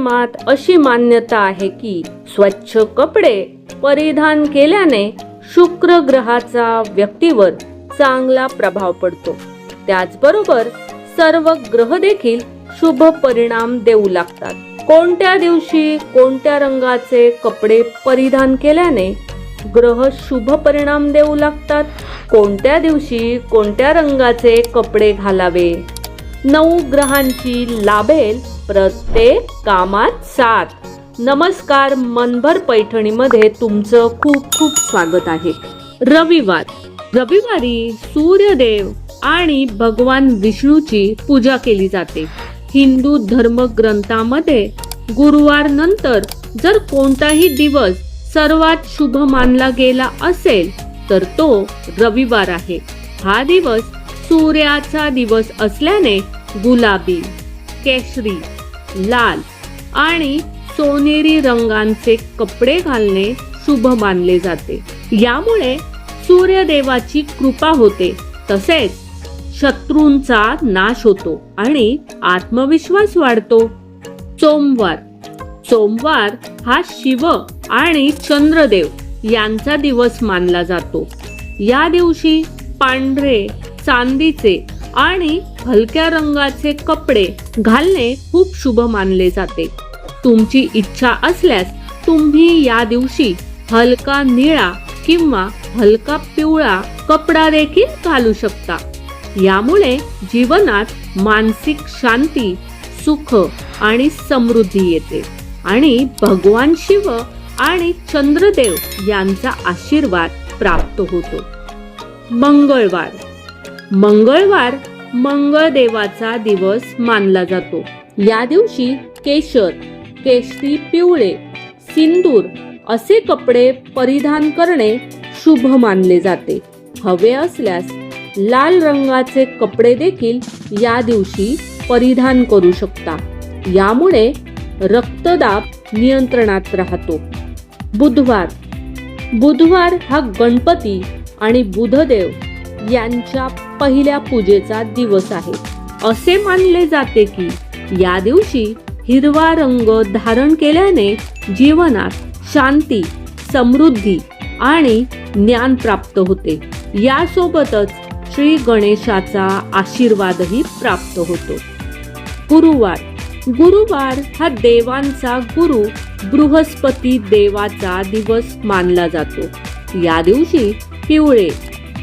धर्मात अशी मान्यता आहे की स्वच्छ कपडे परिधान केल्याने शुक्र ग्रहाचा व्यक्तीवर चांगला प्रभाव पडतो. त्याचबरोबर सर्व ग्रह देखील शुभ परिणाम देऊ लागतात. कोणत्या दिवशी कोणत्या रंगाचे कपडे परिधान केल्याने ग्रह शुभ परिणाम देऊ लागतात? कोणत्या दिवशी कोणत्या रंगाचे कपडे घालावे? नऊ ग्रहांची लाभेल प्रत्येक कामात साथ. नमस्कार मनभर पैठणीमध्ये तुमचं खूप खूप स्वागत आहे. रविवार. रविवारी सूर्यदेव आणि भगवान विष्णूची पूजा केली जाते. हिंदू धर्म ग्रंथामध्ये गुरुवार नंतर जर कोणताही दिवस सर्वात शुभ मानला गेला असेल तर तो रविवार आहे. हा दिवस सूर्याचा दिवस असल्याने गुलाबी केशरी लाल आणि सोनेरी रंगांचे कपडे घालणे शुभ मानले जाते. यामुळे सूर्यदेवाची कृपा होते. तसेच शत्रूंचा नाश होतो आणि आत्मविश्वास वाढतो. सोमवार. सोमवार हा शिव आणि चंद्रदेव यांचा दिवस मानला जातो. या दिवशी पांढरे चांदीचे आणि हलक्या रंगाचे कपडे घालणे खूप शुभ मानले जाते. तुमची इच्छा असल्यास तुम्ही या दिवशी हलका निळा किंवा हलका पिवळा कपडा देखील घालू शकता. यामुळे जीवनात मानसिक शांती सुख आणि समृद्धी येते. आणि भगवान शिव आणि चंद्रदेव यांचा आशीर्वाद प्राप्त होतो. मंगळवार. मंगळवार मंगळदेवाचा दिवस मानला जातो. या दिवशी केशर केशरी पिवळे सिंदूर असे कपडे परिधान करणे शुभ मानले जाते. हवे असल्यास लाल रंगाचे कपडे देखील या दिवशी परिधान करू शकता. यामुळे रक्तदाब नियंत्रणात राहतो. बुधवार बुधवार हा गणपती आणि बुधदेव यांच्या पहिल्या पूजेचा दिवस आहे. असे मानले जाते की या दिवशी हिरवा रंग धारण केल्याने जीवनात शांती समृद्धी आणि ज्ञान प्राप्त होते. यासोबतच श्री गणेशाचा आशीर्वादही प्राप्त होतो. गुरुवार. गुरुवार हा देवांचा गुरु बृहस्पती देवाचा दिवस मानला जातो. या दिवशी पिवळे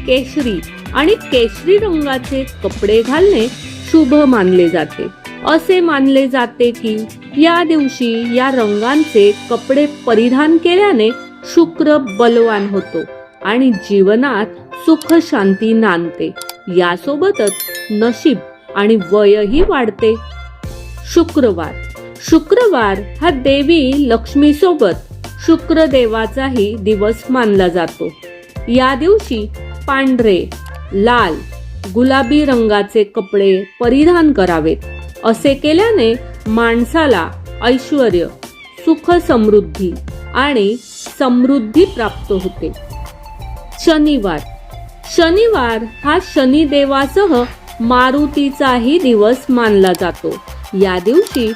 केशरी आणि केशरी रंगाचे कपडे घालणे शुभ मानले जाते. असे मानले जाते की या दिवशी या रंगांचे कपडे परिधान केल्याने शुक्र बलवान होतो आणि जीवनात सुख शांती नांदते. यासोबतच नशीब आणि वयही वाढते. शुक्रवार. शुक्रवार हा देवी लक्ष्मी सोबत शुक्रदेवाचाही दिवस मानला जातो. या दिवशी पांढरे लाल गुलाबी रंगाचे कपडे परिधान करावेत. असे केल्याने माणसाला ऐश्वर सुख समृद्धी आणि समृद्धी प्राप्त होते. शनिवार. शनिवार हा शनिदेवासह मारुतीचाही दिवस मानला जातो. या दिवशी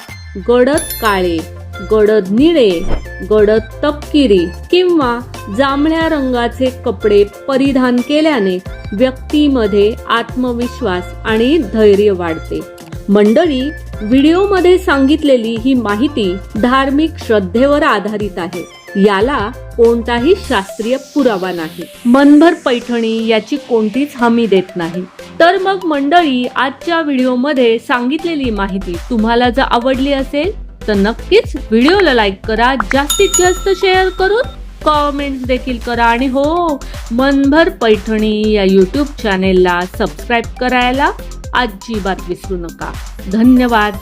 गडद काळे गडद निळे गडद तपकिरी किंवा जांभळ्या रंगाचे कपडे परिधान केल्याने व्यक्तीमध्ये आत्मविश्वास आणि धैर्य वाढते. मंडळी व्हिडिओमध्ये सांगितलेली ही माहिती धार्मिक श्रद्धेवर आधारित आहे. याला कोणताही शास्त्रीय पुरावा नाही. मनभर पैठणी याची कोणतीच हमी देत नाही. तर मग मंडळी आजच्या व्हिडिओमध्ये सांगितलेली माहिती तुम्हाला जर आवडली असेल तर नक्कीच व्हिडिओला लाईक करा जास्तीत जास्त शेअर करून कॉमेंट देखील करा आणि हो मनभर पैठणी या यूट्यूब चॅनेलला सबस्क्राईब करायला अजिबात विसरू नका. धन्यवाद.